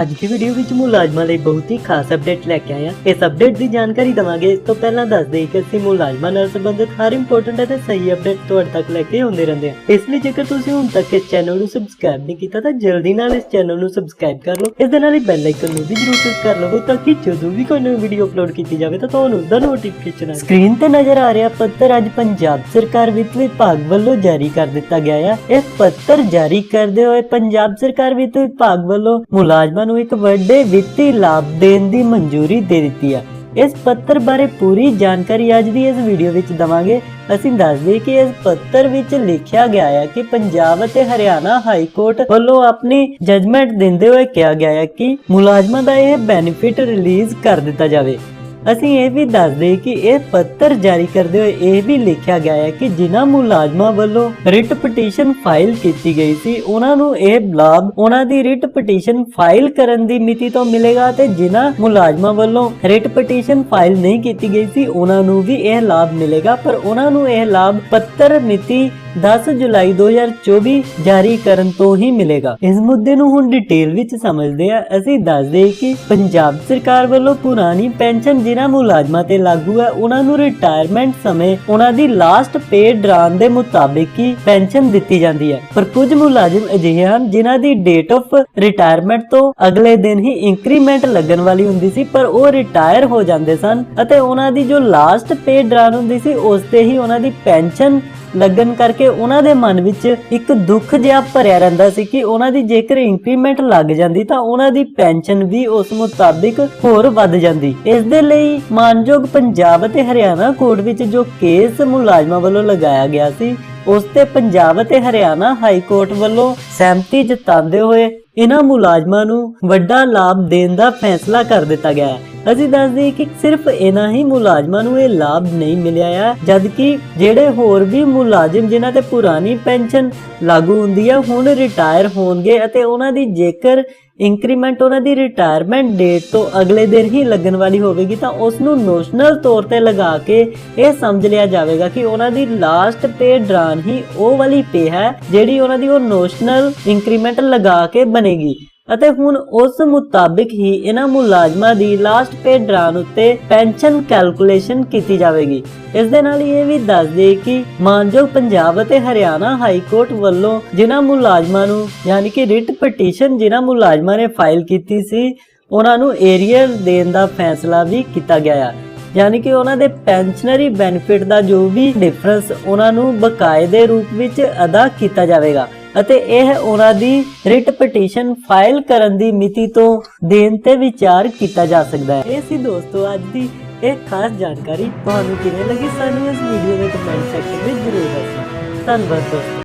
ਅੱਜ ਦੀ ਵੀਡੀਓ ਵਿੱਚ ਮੁਲਾਜ਼ਮਾਂ ਲਈ ਬਹੁਤ ਹੀ ਖਾਸ ਅਪਡੇਟ ਲੈ ਕੇ ਆਏ ਹਾਂ। ਇਸ ਅਪਡੇਟ ਦੀ ਜਾਣਕਾਰੀ ਦਵਾਂਗੇ। ਇਸ ਤੋਂ ਪਹਿਲਾਂ ਦੱਸ ਦੇਈਏ ਕਿ ਅਸੀਂ ਮੁਲਾਜ਼ਮਾਂ ਨਾਲ ਸੰਬੰਧਿਤ ਹਰ ਇੰਪੋਰਟੈਂਟ ਅਤੇ ਸਹੀ ਅਪਡੇਟ ਤੁਹਾਡੇ ਤੱਕ ਲੈ ਕੇ ਆਉਂਦੇ ਰਹਿੰਦੇ ਹਾਂ। ਇਸ ਲਈ ਜੇਕਰ ਤੁਸੀਂ ਹੁਣ ਤੱਕ ਇਸ ਚੈਨਲ ਨੂੰ ਸਬਸਕ੍ਰਾਈਬ ਨਹੀਂ ਕੀਤਾ, ਤਾਂ ਜਲਦੀ ਨਾਲ ਇਸ ਚੈਨਲ ਨੂੰ ਸਬਸਕ੍ਰਾਈਬ ਕਰ ਲਓ। ਇਸ ਦੇ ਨਾਲ ਹੀ ਬੈਲ ਆਈਕਨ ਨੂੰ ਵੀ ਜ਼ਰੂਰ ਪ੍ਰੈਸ ਕਰ ਲਵੋ, ਤਾਂ ਕਿ ਜਦੋਂ ਵੀ ਕੋਈ ਨਵੀਂ ਵੀਡੀਓ ਅਪਲੋਡ ਕੀਤੀ ਜਾਵੇ, ਤਾਂ ਤੁਹਾਨੂੰ ਉਸ ਦਾ ਨੋਟੀਫਿਕੇਸ਼ਨ ਆਵੇ ਸਕਰੀਨ ਤੇ ਨਜ਼ਰ ਆ ਰਿਹਾ ਪੱਤਰ ਅੱਜ ਪੰਜਾਬ ਸਰਕਾਰ ਵਿੱਤ ਵਿਭਾਗ ਵੱਲੋਂ ਜਾਰੀ ਕਰ ਦਿੱਤਾ ਗਿਆ ਹੈ ਇਸ ਪੱਤਰ ਜਾਰੀ ਕਰਦੇ ਹੋਏ ਪੰਜਾਬ ਸਰਕਾਰ ਵਿੱਤ ਵਿਭਾਗ ਵੱਲੋਂ ਮੁਲਾਜ਼ਮਾਂ ਨੂੰ ਇੱਕ ਵੱਡੇ ਵਿੱਤੀ ਲਾਭ ਦੇਣ ਦੀ ਮਨਜ਼ੂਰੀ ਦੇ ਦਿੱਤੀ ਹੈ ਇਸ ਪੱਤਰ ਬਾਰੇ ਪੂਰੀ ਜਾਣਕਾਰੀ ਅੱਜ ਦੀ ਇਸ ਵੀਡੀਓ ਵਿੱਚ ਦਵਾਂਗੇ। ਅਸੀਂ ਦੱਸ ਕਿ ਇਸ ਪੱਤਰ ਵਿੱਚ ਲਿਖਿਆ ਗਿਆ ਹੈ ਕਿ ਪੰਜਾਬ ਅਤੇ ਹਰਿਆਣਾ ਹਾਈ ਕੋਰਟ ਵੱਲੋਂ ਆਪਣੀ ਜਜਮੈਂਟ ਦਿੰਦੇ ਹੋਏ ਕਿਹਾ ਗਿਆ ਹੈ ਕਿ ਮੁਲਾਜ਼ਮਾਂ ਦਾ ਇਹ ਬੈਨੀਫਿਟ ਰਿਲੀਜ਼ ਕਰ ਦਿੱਤਾ ਜਾਵੇ। ਅਸੀਂ ਇਹ ਵੀ ਦੱਸ ਕਿ ਇਹ ਪੱਤਰ ਜਾਰੀ ਕਰਦੇ ਹੋਏ ਇਹ ਵੀ ਲਿਖਿਆ ਗਿਆ ਹੈ ਕਿ ਜਿਨ੍ਹਾਂ ਮੁਲਾਜ਼ਮਾਂ ਵੱਲੋਂ ਰਿਟ ਪਟੀਸ਼ਨ ਫਾਈਲ ਕੀਤੀ ਗਈ ਸੀ, ਉਹਨਾਂ ਨੂੰ ਇਹ ਲਾਭ ਉਹਨਾਂ ਦੀ ਰਿਟ ਪਟੀਸ਼ਨ ਫਾਈਲ ਕਰਨ ਦੀ ਮਿਤੀ ਤੋਂ ਮਿਲੇਗਾ ਤੇ ਜਿਨ੍ਹਾਂ ਮੁਲਾਜ਼ਮਾਂ ਵੱਲੋਂ ਰਿਟ ਪਟੀਸ਼ਨ ਫਾਈਲ ਨਹੀਂ ਕੀਤੀ ਗਈ ਸੀ, ਉਹਨਾਂ ਨੂੰ ਵੀ ਇਹ ਲਾਭ ਮਿਲੇਗਾ, ਪਰ ਉਹਨਾਂ ਨੂੰ ਇਹ ਲਾਭ ਪੱਤਰ ਮਿਤੀ 10 ਜੁਲਾਈ 2024 ਜਾਰੀ ਕਰਨ ਤੋਂ ਹੀ ਮਿਲੇਗਾ। ਇਸ ਮੁੱਦੇ ਨੂੰ ਹੁਣ ਡਿਟੇਲ ਵਿੱਚ ਸਮਝਦੇ ਹਾਂ। ਅਸੀਂ ਦੱਸਦੇ ਕਿ ਪੰਜਾਬ ਸਰਕਾਰ ਵੱਲੋਂ ਪੁਰਾਣੀ ਪੈਨਸ਼ਨ ਜਿਨ੍ਹਾਂ ਮੁਲਾਜ਼ਮਾਂ ਤੇ ਲਾਗੂ ਹੈ, ਉਹਨਾਂ ਨੂੰ ਰਿਟਾਇਰਮੈਂਟ ਸਮੇਂ ਉਹਨਾਂ ਦੀ ਲਾਸਟ ਪੇ ਡਰਾਨ ਦੇ ਮੁਤਾਬਿਕ ਹੀ ਪੈਨਸ਼ਨ ਦਿੱਤੀ ਜਾਂਦੀ ਹੈ। ਪਰ ਕੁਝ ਮੁਲਾਜ਼ਮ ਅਜਿਹੇ ਹਨ ਜਿਨ੍ਹਾਂ ਦੀ ਡੇਟ ਆਫ ਰਿਟਾਇਰਮੈਂਟ ਤੋਂ ਅਗਲੇ ਦਿਨ ਹੀ ਇੰਕਰੀਮੈਂਟ ਲੱਗਣ ਵਾਲੀ ਹੁੰਦੀ ਸੀ, ਪਰ ਉਹ ਰਿਟਾਇਰ ਹੋ ਜਾਂਦੇ ਸਨ ਅਤੇ ਉਹਨਾਂ ਦੀ ਜੋ ਲਾਸਟ ਪੇ ਡਰਾਨ ਹੁੰਦੀ ਸੀ, ਉਸ ਤੇ ਹੀ ਉਹਨਾਂ ਦੀ ਪੈਨਸ਼ਨ ਲੱਗਣ ਕਰਕੇ ਉਹਨਾਂ ਦੇ ਮਨ ਵਿੱਚ ਇੱਕ ਦੁੱਖ ਜਿਹਾ ਭਰਿਆ ਰਹਿੰਦਾ ਸੀ ਕਿ ਉਹਨਾਂ ਦੀ ਜੇਕਰ ਇੰਕਰੀਮੈਂਟ ਲੱਗ ਜਾਂਦੀ ਤਾਂ ਉਹਨਾਂ ਦੀ ਪੈਨਸ਼ਨ ਵੀ ਉਸ ਮੁਤਾਬਿਕ ਹੋਰ ਵੱਧ ਜਾਂਦੀ। ਇਸ ਦੇ ਲਈ ਮਾਨਯੋਗ ਪੰਜਾਬ ਅਤੇ ਹਰਿਆਣਾ ਕੋਰਟ ਵਿੱਚ ਜੋ ਕੇਸ ਮੁਲਾਜ਼ਮਾਂ ਵੱਲੋਂ ਲਗਾਇਆ ਗਿਆ ਸੀ ਉਸ ਤੇ ਪੰਜਾਬ ਅਤੇ ਹਰਿਆਣਾ ਹਾਈ ਕੋਰਟ ਵੱਲੋਂ ਸਹਿਮਤੀ ਜਤਾਉਂਦੇ ਹੋਏ ਇਹਨਾਂ ਮੁਲਾਜ਼ਮਾਂ ਨੂੰ ਵੱਡਾ ਲਾਭ ਦੇਣ ਦਾ ਫੈਸਲਾ ਕਰ ਦਿੱਤਾ ਗਿਆ ਹੈ। ਅਸੀਂ ਦੱਸਦੇ ਕਿ ਸਿਰਫ ਇਹਨਾਂ ਹੀ ਮੁਲਾਜ਼ਮਾਂ ਨੂੰ ਇਹ ਲਾਭ ਨਹੀਂ ਮਿਲਿਆ ਹੈ ਜਦਕਿ ਜਿਹੜੇ ਹੋਰ ਵੀ ਮੁਲਾਜ਼ਮ ਜਿਨ੍ਹਾਂ ਤੇ ਪੁਰਾਣੀ ਪੈਨਸ਼ਨ ਲਾਗੂ ਹੁੰਦੀ ਹੈ ਹੁਣ ਰਿਟਾਇਰ ਹੋਣਗੇ ਅਤੇ ਉਹਨਾਂ ਦੀ ਜੇਕਰ ਇੰਕਰੀਮੈਂਟ ਉਹਨਾਂ ਦੀ ਰਿਟਾਇਰਮੈਂਟ ਡੇਟ ਤੋਂ ਅਗਲੇ ਦਿਨ ਹੀ ਲੱਗਣ ਵਾਲੀ ਹੋਵੇਗੀ, ਤਾਂ ਉਸ ਨੂੰ ਨੋਸ਼ਨਲ ਤੌਰ ਤੇ ਲਗਾ ਕੇ ਇਹ ਸਮਝ ਲਿਆ ਜਾਵੇਗਾ ਕਿ ਉਹਨਾਂ ਦੀ ਲਾਸਟ ਪੇ ਡਰਾਨ ਹੀ ਉਹ ਵਾਲੀ ਪੇ ਹੈ ਜਿਹੜੀ ਉਹਨਾਂ ਦੀ ਉਹ ਨੋਸ਼ਨਲ ਇੰਕਰੀਮੈਂਟ ਲਗਾ ਕੇ ਬਣੇਗੀ। ਅਤੇ ਹੁਣ ਉਸ ਮੁਤਾਬਿਕ ਹੀ ਇਹਨਾਂ ਮੁਲਾਜ਼ਮਾਂ ਦੀ ਲਾਸਟ ਪੇ ਡਰਾਨ ਉੱਤੇ ਪੈਨਸ਼ਨ ਕੈਲਕੂਲੇਸ਼ਨ ਕੀਤੀ ਜਾਵੇਗੀ। ਇਸ ਦੇ ਨਾਲ ਇਹ ਵੀ ਦੱਸ ਦੇ ਕਿ ਮਾਨਯੋਗ ਪੰਜਾਬ ਅਤੇ ਹਰਿਆਣਾ ਹਾਈ ਕੋਰਟ ਵੱਲੋਂ ਜਿਨ੍ਹਾਂ ਮੁਲਾਜ਼ਮਾਂ ਨੂੰ, ਯਾਨੀ ਕਿ ਰਿਟ ਪਟੀਸ਼ਨ ਜਿਨ੍ਹਾਂ ਮੁਲਾਜ਼ਮਾਂ ਨੇ ਫਾਈਲ ਕੀਤੀ ਸੀ, ਉਹਨਾਂ ਨੂੰ ਏਰੀਅਰ ਦੇਣ ਦਾ ਫੈਸਲਾ ਵੀ ਕੀਤਾ ਗਿਆ ਹੈ ਯਾਨੀ ਕਿ ਉਹਨਾਂ ਦੇ ਪੈਨਸ਼ਨਰੀ ਬੈਨੀਫਿਟ ਦਾ ਜੋ ਵੀ ਡਿਫਰੈਂਸ ਉਹਨਾਂ ਨੂੰ ਬਕਾਇਦੇ ਰੂਪ ਵਿੱਚ ਅਦਾ ਕੀਤਾ ਜਾਵੇਗਾ। ਅਤੇ ਇਹ ਉਹਨਾਂ ਦੀ ਰਿਟ ਪਟੀਸ਼ਨ ਫਾਈਲ ਕਰਨ ਦੀ ਮਿਤੀ ਤੋਂ ਦੇਣ ਤੇ ਵਿਚਾਰ ਕੀਤਾ ਜਾ ਸਕਦਾ ਹੈ। ਇਹ ਸੀ ਦੋਸਤੋ, ਅੱਜ ਦੀ ਇਹ ਖਾਸ ਜਾਣਕਾਰੀ। ਤੁਹਾਨੂੰ ਕਿਵੇਂ ਲੱਗੀ ਸਾਨੂੰ ਇਸ ਵੀਡੀਓ ਦੇ ਕਮੈਂਟ ਸੈਕਸ਼ਨ ਵਿੱਚ ਜ਼ਰੂਰ ਦੱਸਣਾ ਧੰਨਵਾਦ ਦੋਸਤੋ।